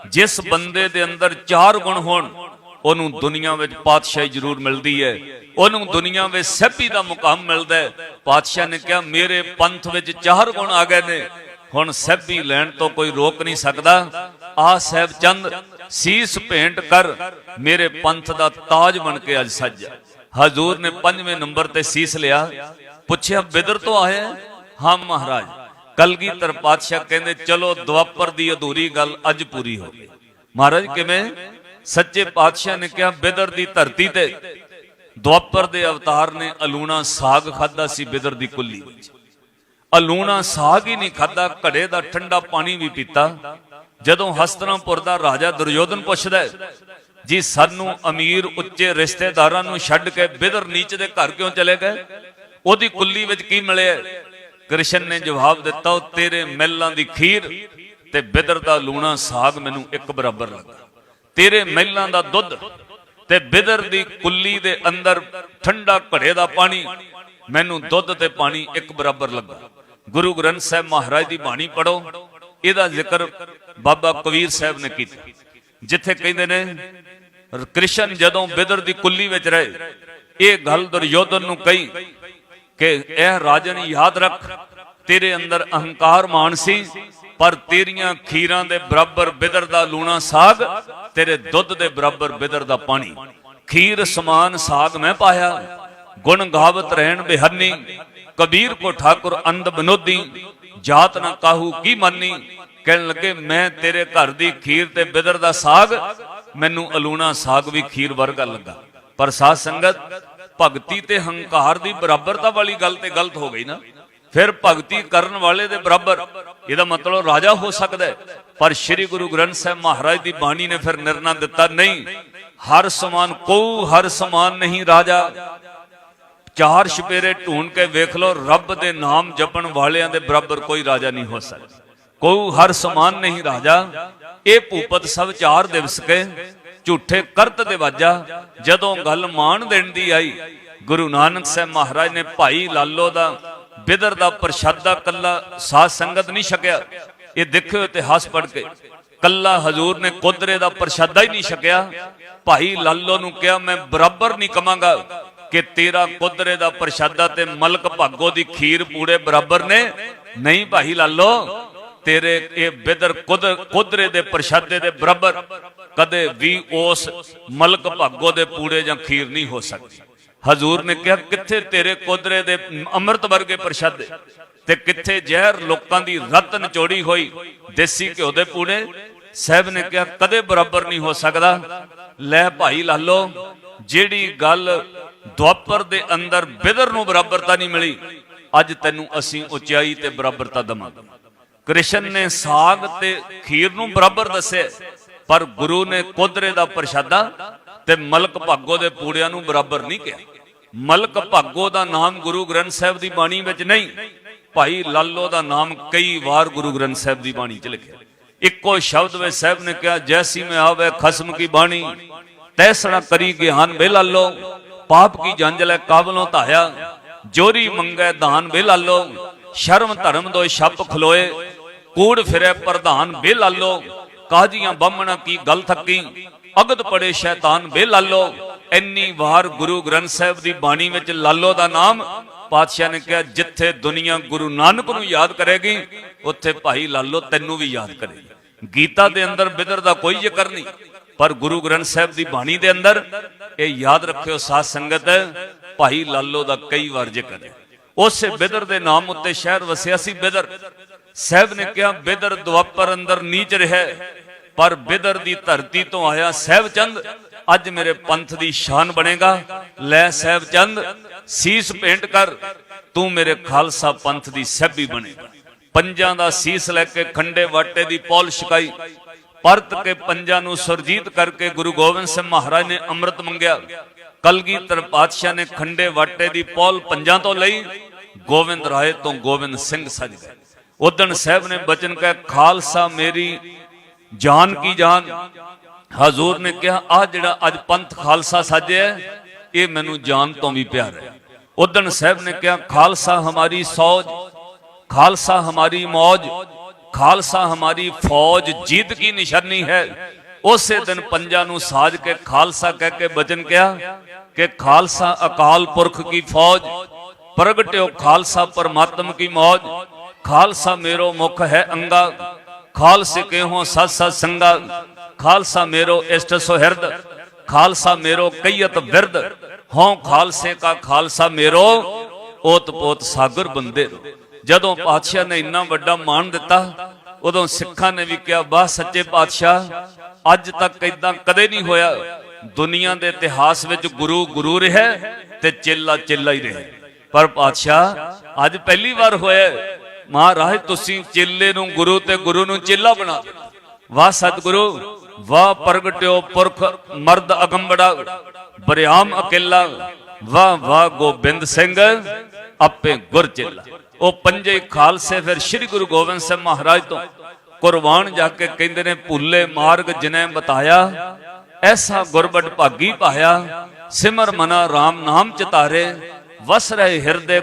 ਜਿਸ ਬੰਦੇ ਦੇ ਅੰਦਰ ਚਾਰ ਗੁਣ ਹੋਣ, ਉਹਨੂੰ ਦੁਨੀਆ ਵਿੱਚ ਪਾਤਸ਼ਾਹੀ ਜ਼ਰੂਰ ਮਿਲਦੀ ਹੈ। ਉਹਨੂੰ ਦੁਨੀਆ ਵਿੱਚ ਸਭੀ ਦਾ ਮੁਕਾਮ ਮਿਲਦਾ ਹੈ। ਪਾਤਸ਼ਾਹ ਨੇ ਕਿਹਾ, ਮੇਰੇ ਪੰਥ ਵਿੱਚ ਚਾਰ ਗੁਣ ਆ ਗਏ ਨੇ। ਹੁਣ ਸਭੀ ਲੈਣ ਤੋਂ ਕੋਈ ਰੋਕ ਨਹੀਂ ਸਕਦਾ। ਆ ਸਹਿਬ ਚੰਦ, ਸੀਸ ਭੇਂਟ ਕਰ। ਮੇਰੇ ਪੰਥ ਦਾ ਤਾਜ ਬਣ ਕੇ ਅੱਜ ਸੱਜਾ। ਹਜ਼ੂਰ ਨੇ ਪੰਜਵੇਂ ਨੰਬਰ ਤੇ ਸੀਸ ਲਿਆ। ਪੁੱਛਿਆ, ਬਿਦਰ ਤੋਂ ਆਇਆ ਹਾਂ ਮਹਾਰਾਜ। ਕਲਗੀਧਰ ਪਾਤਸ਼ਾਹ ਕਹਿੰਦੇ, ਚਲੋ ਦੁਆਪਰ ਦੀ ਅਧੂਰੀ ਗੱਲ ਅੱਜ ਪੂਰੀ ਹੋ ਗਈ। ਮਹਾਰਾਜ, ਕਿਵੇਂ? ਸੱਚੇ ਪਾਤਸ਼ਾਹ ਨੇ ਕਿਹਾ, ਬਿਦਰ ਦੀ ਧਰਤੀ ਤੇ ਦੁਆਪਰ ਦੇ ਅਵਤਾਰ ਨੇ ਅਲੂਣਾ ਸਾਗ ਖਾਦਾ ਸੀ ਬਿਦਰ ਦੀ ਕੁੱਲੀ ਵਿੱਚ। ਅਲੂਣਾ ਸਾਗ ਹੀ ਨਹੀਂ ਖਾਦਾ ਘੜੇ ਦਾ ਠੰਡਾ ਪਾਣੀ ਵੀ ਪੀਤਾ। ਜਦੋਂ ਹਸਤਨਾਪੁਰ ਦਾ ਰਾਜਾ ਦੁਰਯੋਧਨ ਪੁੱਛਦਾ ਜੀ ਸਾਨੂੰ ਅਮੀਰ ਉੱਚੇ ਰਿਸ਼ਤੇਦਾਰਾਂ ਨੂੰ ਛੱਡ ਕੇ ਬਿਦਰ ਨੀਚ ਦੇ ਘਰ ਕਿਉਂ ਚਲੇ ਗਏ? ਉਹਦੀ ਕੁੱਲੀ ਵਿੱਚ ਕੀ ਮਿਲਿਆ? ਕ੍ਰਿਸ਼ਨ ਨੇ ਜਵਾਬ ਦਿੱਤਾ, ਉਹ ਤੇਰੇ ਮਹਿਲਾਂ ਦੀ ਖੀਰ ਤੇ ਬਿਦਰ ਦਾ ਲੂਣਾ ਸਾਗ ਮੈਨੂੰ ਇੱਕ ਬਰਾਬਰ ਲੱਗਾ। ਤੇਰੇ ਮਹਿਲਾਂ ਦਾ ਦੁੱਧ ਤੇ ਬਿਦਰ ਦੀ ਕੁੱਲੀ ਦੇ ਅੰਦਰ ਠੰਡਾ ਘੜੇ ਦਾ ਪਾਣੀ, ਮੈਨੂੰ ਦੁੱਧ ਤੇ ਪਾਣੀ ਇੱਕ ਬਰਾਬਰ ਲੱਗਾ। ਗੁਰੂ ਗ੍ਰੰਥ ਸਾਹਿਬ ਮਹਾਰਾਜ ਦੀ ਬਾਣੀ ਪੜੋ ਇਹਦਾ ਜ਼ਿਕਰ ਬਾਬਾ ਕਬੀਰ ਸਾਹਿਬ ਨੇ ਕੀਤਾ। ਜਿੱਥੇ ਕਹਿੰਦੇ ਨੇ ਕ੍ਰਿਸ਼ਨ ਜਦੋਂ ਬਿਦਰ ਦੀ ਕੁੱਲੀ ਵਿੱਚ ਰਹੇ, ਇਹ ਗੱਲ ਦੁਰਯੋਧਨ ਨੂੰ ਕਹੀ ਕਿ ਇਹ ਰਾਜਨ ਯਾਦ ਰੱਖ, ਤੇਰੇ ਅੰਦਰ ਅਹੰਕਾਰ ਮਾਨ ਸੀ, ਪਰ ਤੇਰੀਆਂ ਖੀਰਾਂ ਦੇ ਬਰਾਬਰ ਬਿਦਰ ਦਾ ਲੂਣਾ ਸਾਗ, ਤੇਰੇ ਦੁੱਧ ਦੇ ਬਰਾਬਰ ਬਿਦਰ ਦਾ ਪਾਣੀ। ਖੀਰ ਸਮਾਨ ਸਾਗ ਮੈਂ ਪਾਇਆ, ਗੁਣ ਗਾਵਤ ਰਹਿਣ ਬਿਹੰਨੀ ਕਬੀਰ ਕੋ ਠਾਕੁਰ ਅੰਧ ਬਨੋਦੀ, ਜਾਤ ਨਾ ਕਾਹੂ ਕੀ ਮੰਨੀ? ਕਹਿਣ ਲੱਗੇ, ਮੈਂ ਤੇਰੇ ਘਰ ਦੀ ਖੀਰ ਤੇ ਬਿਦਰ ਦਾ ਸਾਗ ਮੈਨੂੰ ਅਲੂਣਾ ਸਾਗ ਵੀ ਖੀਰ ਵਰਗਾ ਲੱਗਾ। ਪਰ ਸਾਧ ਸੰਗਤ, ਭਗਤੀ ਤੇ ਹੰਕਾਰ ਦੀ ਬਰਾਬਰਤਾ ਵਾਲੀ ਗੱਲ ਤੇ ਗਲਤ ਹੋ ਗਈ ਨਾ। ਫਿਰ ਭਗਤੀ ਕਰਨ ਵਾਲੇ ਦੇ ਬਰਾਬਰ, ਇਹਦਾ ਮਤਲਬ ਰਾਜਾ ਹੋ ਸਕਦਾ ਹੈ। ਪਰ ਸ੍ਰੀ ਗੁਰੂ ਗ੍ਰੰਥ ਸਾਹਿਬ ਮਹਾਰਾਜ ਦੀ ਬਾਣੀ ਨੇ ਫਿਰ ਨਿਰਣਾ ਦਿੱਤਾ, ਨਹੀਂ, ਹਰ ਸਮਾਨ ਕੋ ਹਰ ਸਮਾਨ ਨਹੀਂ ਰਾਜਾ। ਚਾਰ ਛਪੇਰੇ ਢੂੰਡ ਕੇ ਵੇਖ ਲਓ, ਰੱਬ ਦੇ ਨਾਮ ਜਪਣ ਵਾਲਿਆਂ ਦੇ ਬਰਾਬਰ ਕੋਈ ਰਾਜਾ ਨਹੀਂ ਹੋ ਸਕਦਾ। ਕੋਈ ਹਰ ਸਮਾਨ ਨਹੀਂ ਰਾਜਾ। ਇਹ ਭੂਪਤ ਸਭ ਚਾਰ ਦਿਵਸ ਕੇ ਝੂਠੇ ਕਰਤ ਦੇ ਵਾਜਾ। ਜਦੋਂ ਗੱਲ ਮਾਣ ਦੇਣ ਦੀ ਆਈ, ਗੁਰੂ ਨਾਨਕ ਸਾਹਿਬ ਮਹਾਰਾਜ ਨੇ ਭਾਈ ਲਾਲੋ ਦਾ, ਬਿਦਰ ਦਾ, ਪ੍ਰਸ਼ਾਦਾ ਕੱਲਾ ਸਾਧ ਸੰਗਤ ਨਹੀਂ ਛਕਿਆ। ਇਹ ਦੇਖਿਓ ਇਤਿਹਾਸ ਪੜ੍ਹ ਕੇ, ਕੱਲਾ ਹਜ਼ੂਰ ਨੇ ਕੁਦਰੇ ਦਾ ਪ੍ਰਸ਼ਾਦਾ ਹੀ ਨਹੀਂ ਛਕਿਆ। ਭਾਈ ਲਾਲੋ ਨੂੰ ਕਿਹਾ, ਮੈਂ ਬਰਾਬਰ ਨਹੀਂ ਕਮਾਂਗਾ ਕਿ ਤੇਰਾ ਕੁਦਰੇ ਦਾ ਪ੍ਰਸ਼ਾਦਾ ਤੇ ਮਲਕ ਭਾਗੋ ਦੀ ਖੀਰ ਪੂੜੇ ਬਰਾਬਰ ਨੇ। ਨਹੀਂ ਭਾਈ ਲਾਲੋ ਤੇਰੇ ਇਹ ਬਿਦਰ ਕੁਦਰੇ ਦੇ ਪ੍ਰਸ਼ਾਦੇ ਦੇ ਬਰਾਬਰ ਕਦੇ ਵੀ ਉਸ ਮਲਕ ਭਾਗੋ ਦੇ ਪੂੜੇ ਜਾਂ ਖੀਰ ਨਹੀਂ ਹੋ ਸਕਦੀ। ਹਜ਼ੂਰ ਨੇ ਕਿਹਾ, ਕਿੱਥੇ ਤੇਰੇ ਕੁਦਰੇ ਦੇ ਅੰਮ੍ਰਿਤ ਵਰਗੇ ਪ੍ਰਸ਼ਾਦੇ? ਤੇ ਕਿੱਥੇ ਜ਼ਹਿਰ ਲੋਕਾਂ ਦੀ ਰਤ ਨਿਚੋੜੀ ਹੋਈ ਦੇਸੀ ਘਿਓ ਦੇ ਪੂੜੇ? ਸਾਹਿਬ ਨੇ ਕਿਹਾ, ਕਦੇ ਬਰਾਬਰ ਨਹੀਂ ਹੋ ਸਕਦਾ। ਲੈ ਭਾਈ ਲਾਲੋ, ਜਿਹੜੀ ਗੱਲ ਦੁਆਪਰ ਦੇ ਅੰਦਰ ਬਿਦਰ ਨੂੰ ਬਰਾਬਰਤਾ ਨਹੀਂ ਮਿਲੀ, ਅੱਜ ਤੈਨੂੰ ਅਸੀਂ ਉਚਾਈ ਤੇ ਬਰਾਬਰਤਾ ਦਵਾਂਗੇ। ਕ੍ਰਿਸ਼ਨ ਨੇ ਸਾਗ ਤੇ ਖੀਰ ਨੂੰ ਬਰਾਬਰ ਦੱਸਿਆ, ਪਰ ਗੁਰੂ ਨੇ ਕੁਦਰੇ ਦਾ ਪ੍ਰਸ਼ਾਦਾ ਤੇ ਮਲਕ ਭਾਗੋ ਦੇ ਪੂੜਿਆਂ ਨੂੰ ਬਰਾਬਰ ਨਹੀਂ ਕਿਹਾ। ਮਲਕ ਭਾਗੋ ਦਾ ਨਾਮ ਗੁਰੂ ਗ੍ਰੰਥ ਸਾਹਿਬ ਦੀ ਬਾਣੀ ਵਿੱਚ ਨਹੀਂ, ਭਾਈ ਲਾਲੋ ਦਾ ਨਾਮ ਕਈ ਵਾਰ ਗੁਰੂ ਗ੍ਰੰਥ ਸਾਹਿਬ ਦੀ ਬਾਣੀ 'ਚ ਲਿਖਿਆ। ਇੱਕੋ ਸ਼ਬਦ ਵਿੱਚ ਸਾਹਿਬ ਨੇ ਕਿਹਾ, ਜੈਸੀ ਮੈਂ ਆਵੇ ਖਸਮ ਕੀ ਬਾਣੀ, ਤੈਸਣਾ ਕਰੀ ਗਿਆਨ ਬੇ ਲਾਲੋ, ਪਾਪ ਕੀ ਜੰਜ ਲੈ ਕਾਬਲੋਂ ਧਾਇਆ, ਜੋਰੀ ਮੰਗੈ ਦਾਨ ਬੇ ਲਾਲੋ, ਸ਼ਰਮ ਧਰਮ ਦੋ ਛੱਪ ਖਲੋਏ ਕੂੜ ਫਿਰੇ ਪ੍ਰਧਾਨ ਬੇ ਲਾਲੋ ਕਾਜੀਆਂ ਬੰਮਣਾ ਕੀ ਗੱਲ ਥੱਕੀ? ਅਗਦ ਪੜੇ ਸ਼ੈਤਾਨ ਬੇ ਇੰਨੀ ਵਾਰ ਗੁਰੂ ਗ੍ਰੰਥ ਸਾਹਿਬ ਦੀ ਬਾਣੀ ਵਿੱਚ ਲਾਲੋ ਦਾ ਨਾਮ, ਪਾਤਸ਼ਾਹ ਨੇ ਕਿਹਾ, ਜਿੱਥੇ ਦੁਨੀਆ ਗੁਰੂ ਨਾਨਕ ਨੂੰ ਯਾਦ ਕਰੇਗੀ, ਉੱਥੇ ਭਾਈ ਲਾਲੋ ਤੈਨੂੰ ਵੀ ਯਾਦ ਕਰੇਗੀ। ਗੀਤਾ ਦੇ ਅੰਦਰ ਬਿਦਰ ਦਾ ਕੋਈ ਜ਼ਿਕਰ ਨਹੀਂ, ਪਰ ਗੁਰੂ ਗ੍ਰੰਥ ਸਾਹਿਬ ਦੀ ਬਾਣੀ ਦੇ ਅੰਦਰ ਇਹ ਯਾਦ ਰੱਖਿਓ ਸਾਧ ਸੰਗਤ, ਭਾਈ ਲਾਲੋ ਦਾ ਕਈ ਵਾਰ ਜ਼ਿਕਰ ਹੈ। ਉਸੇ ਬਿਦਰ ਦੇ ਨਾਮ ਉੱਤੇ ਸ਼ਹਿਰ ਵਸਿਆ ਸੀ ਬਿਦਰ ਸਾਹਿਬ ਨੇ ਕਿਹਾ, ਬਿਦਰ ਦੁਆਪਰ ਅੰਦਰ ਨੀਚ ਰਿਹਾ ਪਰ ਬਿਦਰ ਦੀ ਧਰਤੀ ਤੋਂ ਆਇਆ ਸਹਿਬ ਚੰਦ। ਅੱਜ ਮੇਰੇ ਪੰਥ ਦੀ ਸ਼ਾਨ ਬਣੇਗਾ। ਲੈ ਸਹਿਬ ਚੰਦ, ਸੀਸ ਭੇਂਟ ਕਰ। ਤੂੰ ਮੇਰੇ ਖਾਲਸਾ ਪੰਥ ਦੀ ਸਹਿਬੀ ਬਣੇਗਾ ਪੰਜਾਂ ਦਾ ਸੀਸ ਲੈ ਕੇ ਖੰਡੇ ਵਾਟੇ ਦੀ ਪੌਲ ਛਕਾਈ। ਪਰਤ ਕੇ ਪੰਜਾਂ ਨੂੰ ਸੁਰਜੀਤ ਕਰਕੇ ਗੁਰੂ ਗੋਬਿੰਦ ਸਿੰਘ ਮਹਾਰਾਜ ਨੇ ਅੰਮ੍ਰਿਤ ਮੰਗਿਆ। ਕਲਗੀਧਰ ਪਾਤਸ਼ਾਹ ਨੇ ਖੰਡੇ ਵਾਟੇ ਦੀ ਪੌਲ ਪੰਜਾਂ ਤੋਂ ਲਈ। ਗੋਬਿੰਦ ਰਾਏ ਤੋਂ ਗੋਬਿੰਦ ਸਿੰਘ ਸਜ ਗਏ ਉਦਨ ਸਾਹਿਬ ਨੇ ਬਚਨ ਕਹੇ, ਖਾਲਸਾ ਮੇਰੀ ਜਾਨ ਕੀ ਜਾਨ? ਹਜ਼ੂਰ ਨੇ ਕਿਹਾ ਆ ਜਿਹੜਾ ਅੱਜ ਪੰਥ ਖਾਲਸਾ ਸਾਜਿਆ ਇਹ ਮੈਨੂੰ ਜਾਨ ਤੋਂ ਵੀ ਪਿਆਰ ਹੈ। ਉਦਨ ਸਾਹਿਬ ਨੇ ਕਿਹਾ, ਖਾਲਸਾ ਹਮਾਰੀ ਸੌਜ, ਖਾਲਸਾ ਹਮਾਰੀ ਮੌਜ, ਖਾਲਸਾ ਹਮਾਰੀ ਫੌਜ ਜਿੱਤ ਕੀ ਨਿਸ਼ਾਨੀ ਹੈ। ਉਸੇ ਦਿਨ ਪੰਜਾਂ ਨੂੰ ਸਾਜ ਕੇ ਖਾਲਸਾ ਕਹਿ ਕੇ ਬਚਨ ਕਿਹਾ ਕਿ ਖਾਲਸਾ ਅਕਾਲ ਪੁਰਖ ਕੀ ਫੌਜ, ਪ੍ਰਗਟਿਓ ਖਾਲਸਾ ਪਰਮਾਤਮ ਕੀ ਮੌਜ। ਖਾਲਸਾ ਮੇਰੋ ਮੁਖ ਹੈ ਅੰਗਾ। ਖਾਲਸੇ ਕੇ ਸਤ ਸਤ ਸੰਗਾ। ਖਾਲਸਾ ਮੇਰੋ ਇਸ਼ਟ ਸੁਹਿਰਦ। ਖਾਲਸਾ ਮੇਰੋ ਕਈਤ ਵਿਰਦ ਹਉ ਖਾਲਸੇ ਕਾ ਖਾਲਸਾ ਮੇਰੋ। ਓਤ ਪੋਤ ਸਾਗਰ ਬੰਦੇ ਜਦੋਂ ਪਾਤਸ਼ਾਹ ਨੇ ਇੰਨਾ ਵੱਡਾ ਮਾਣ ਦਿੱਤਾ, ਉਦੋਂ ਸਿੱਖਾਂ ਨੇ ਵੀ ਕਿਹਾ, ਵਾਹ ਸੱਚੇ ਪਾਤਸ਼ਾਹ, ਅੱਜ ਤੱਕ ਇਦਾਂ ਕਦੇ ਨਹੀਂ ਹੋਇਆ। ਦੁਨੀਆ ਦੇ ਇਤਿਹਾਸ ਵਿੱਚ ਗੁਰੂ ਗੁਰੂ ਰਿਹਾ ਤੇ ਚੇਲਾ ਚੇਲਾ ਹੀ ਰਿਹਾ ਪਰ ਪਾਤਸ਼ਾਹ, ਅੱਜ ਪਹਿਲੀ ਵਾਰ ਹੋਇਆ ਮਹਾਰਾਜ, ਤੁਸੀਂ ਚੇਲੇ ਨੂੰ ਗੁਰੂ ਤੇ ਗੁਰੂ ਨੂੰ ਚੇਲਾ ਬਣਾ ਦਿੱਤਾ ਵਾਹ ਸਤਿਗੁਰੂ, ਵਾਹ ਪ੍ਰਗਟਿਓ ਪੁਰਖ ਮਰਦ ਅਗੰਬੜਾ, ਬਰਿਆਮ ਅਕੇਲਾ। ਵਾਹ ਵਾਹ ਗੋਬਿੰਦ ਸਿੰਘ, ਆਪੇ ਗੁਰ ਚੇਲਾ। ਉਹ ਪੰਜੇ ਖਾਲਸੇ ਫਿਰ ਸ੍ਰੀ ਗੁਰੂ ਗੋਬਿੰਦ ਸਿੰਘ ਮਹਾਰਾਜ ਤੋਂ ਕੁਰਬਾਨ ਜਾ ਕੇ ਕਹਿੰਦੇ ਨੇ, ਭੁੱਲੇ ਮਾਰਗ ਜਿਨੇ ਬਤਾਇਆ, ਐਸਾ ਗੁਰਬਟ ਭਾਗੀ ਪਾਇਆ ਸਿਮਰ ਮਨਾ RAM ਨਾਮ ਚਿਤਾਰੇ, ਵਸ ਰਹੇ ਹਿਰਦੇ